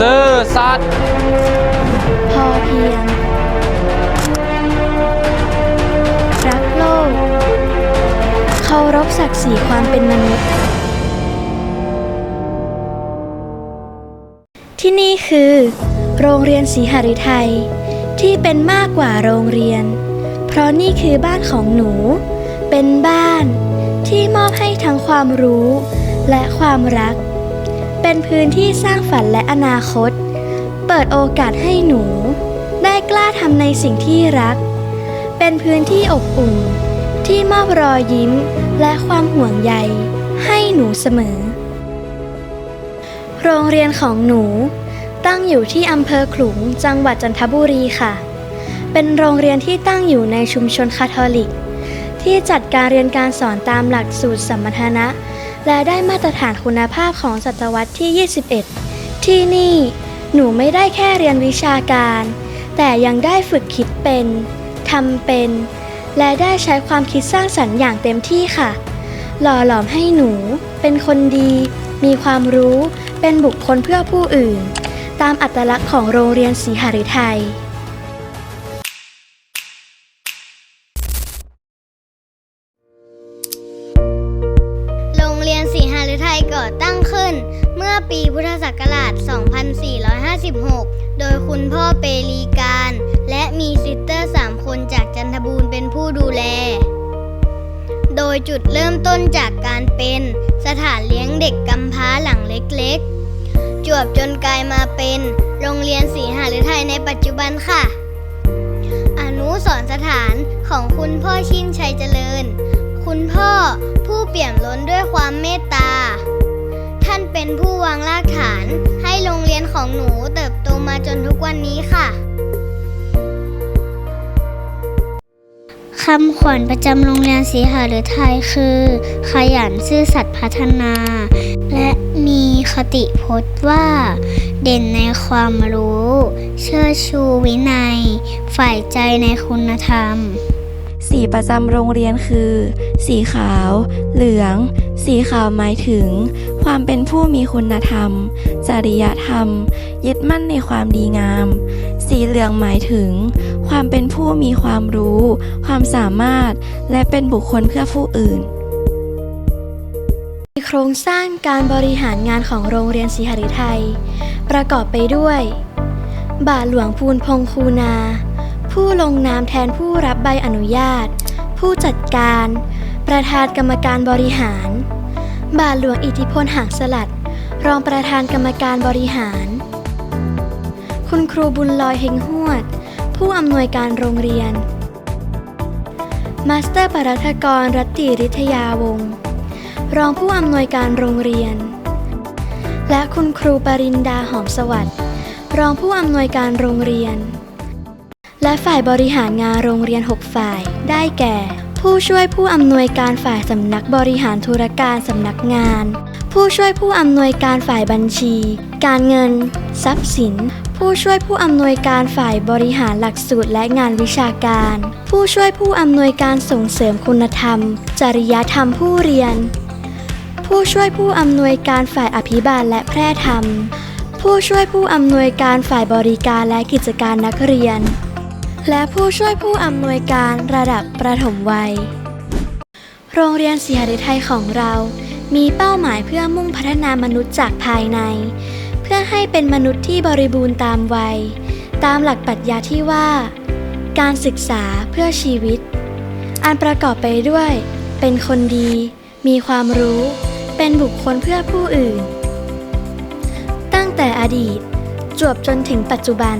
ศาสตร์พอเพียง รักโลก เคารพศักดิ์ศรีความเป็นมนุษย์ ที่นี่คือ โรงเรียนศรีหฤทัยที่เป็นมากกว่าโรงเรียน เพราะนี่คือบ้านของหนู เป็นบ้านที่มอบให้ทั้งความรู้และความรัก เป็นพื้นที่สร้างฝันและอนาคต เปิดโอกาสให้หนู ได้กล้าทำในสิ่งที่รัก เป็นพื้นที่อบอุ่น ที่มอบรอยยิ้มและความห่วงใย ให้หนูเสมอ โรงเรียนของหนูตั้งอยู่ที่อำเภอขลุงจังหวัดจันทบุรีค่ะ เป็นโรงเรียนที่ตั้งอยู่ในชุมชนคาทอลิก ที่จัดการเรียนการสอนตามหลักสูตรสมรรถนะ และได้มาตรฐานคุณภาพของศตวรรษที่ 21 ที่นี่ หนูไม่ได้แค่เรียนวิชาการ แต่ยังได้ฝึกคิดเป็นทำเป็น และได้ใช้ความคิดสร้างสรรค์อย่างเต็มที่ค่ะ หล่อหลอมให้หนูเป็นคนดี มีความรู้ เป็นบุคคลเพื่อผู้อื่น ตามอัตลักษณ์ของโรงเรียนศรีหฤทัย ก่อตั้งขึ้น เมื่อปีพุทธศักราช 2456 โดยคุณพ่อเปรีการ และมีซิสเตอร์ 3 คนจากจันทบูรณ์เป็นผู้ดูแล โดยจุดเริ่มต้นจากการเป็นสถานเลี้ยงเด็กกำพร้าหลังเล็กๆ จวบจนกลายมาเป็นโรงเรียนศรีหฤทัยในปัจจุบันค่ะ อนุสรณ์สถานของคุณพ่อชินชัยเจริญ คุณพ่อผู้เปี่ยมล้นด้วยความเมตตาานเป็นผู้วางรากฐานให้โรงเรียนของหนูเติบโตมาจนทุกวันนี้ค่ะคำขวัญประจำโรงเรียนศรีหฤทัยคือ ขยันซื่อสัตย์พัฒนา และมีคติพจน์ว่า เด่นในความรู้ เชิดชูวินัย ฝ่ายใจในคุณธรรม สีประจำโรงเรียนคือ สีขาว เหลือง สีขาวหมายถึง ความเป็นผู้มีคุณธรรม จริยธรรม ยึดมั่นในความดีงาม สีเหลืองหมายถึง ความเป็นผู้มีความรู้ ความสามารถ และเป็นบุคคลเพื่อผู้อื่นโครงสร้างการบริหารงานของโรงเรียนศรีหฤทัยประกอบไปด้วย บาทหลวงพูนพงคูนา ผู้ลงนามแทนผู้รับใบอนุญาต ผู้จัดการ ประธานกรรมการบริหาร บาทหลวงอิทธิพลหางสลัด รองประธานกรรมการบริหาร คุณครูบุญลอยเฮงหวด ผู้อำนวยการโรงเรียน มาสเตอร์ปรัฐกรรัตติริทยาวงศ์รองผู้อำนวยการโรงเรียน และคุณครูปรินดาหอมสวัสดิ์รองผู้อำนวยการโรงเรียน และฝ่ายบริหารงานโรงเรียน 6 ฝ่าย ได้แก่ ผู้ช่วยผู้อำนวยการฝ่ายสำนักบริหารธุรการสำนักงาน ผู้ช่วยผู้อำนวยการฝ่ายบัญชี การเงิน ทรัพย์สิน ผู้ช่วยผู้อำนวยการฝ่ายบริหารหลักสูตรและงานวิชาการ ผู้ช่วยผู้อำนวยการส่งเสริมคุณธรรม จริยธรรมผู้เรียน ผู้ช่วยผู้อำนวยการฝ่ายอภิบาลและแพร่ธรรม ผู้ช่วยผู้อำนวยการฝ่ายบริการและกิจการนักเรียน และผู้ช่วยผู้อำนวยการระดับประถมวัย โรงเรียนศรีหฤทัยของเรา มีเป้าหมายเพื่อมุ่งพัฒนามนุษย์จากภายใน เพื่อให้เป็นมนุษย์ที่บริบูรณ์ตามวัย ตามหลักปรัชญาที่ว่า การศึกษาเพื่อชีวิต อันประกอบไปด้วย เป็นคนดี มีความรู้ เป็นบุคคลเพื่อผู้อื่น ตั้งแต่อดีตจวบจนถึงปัจจุบัน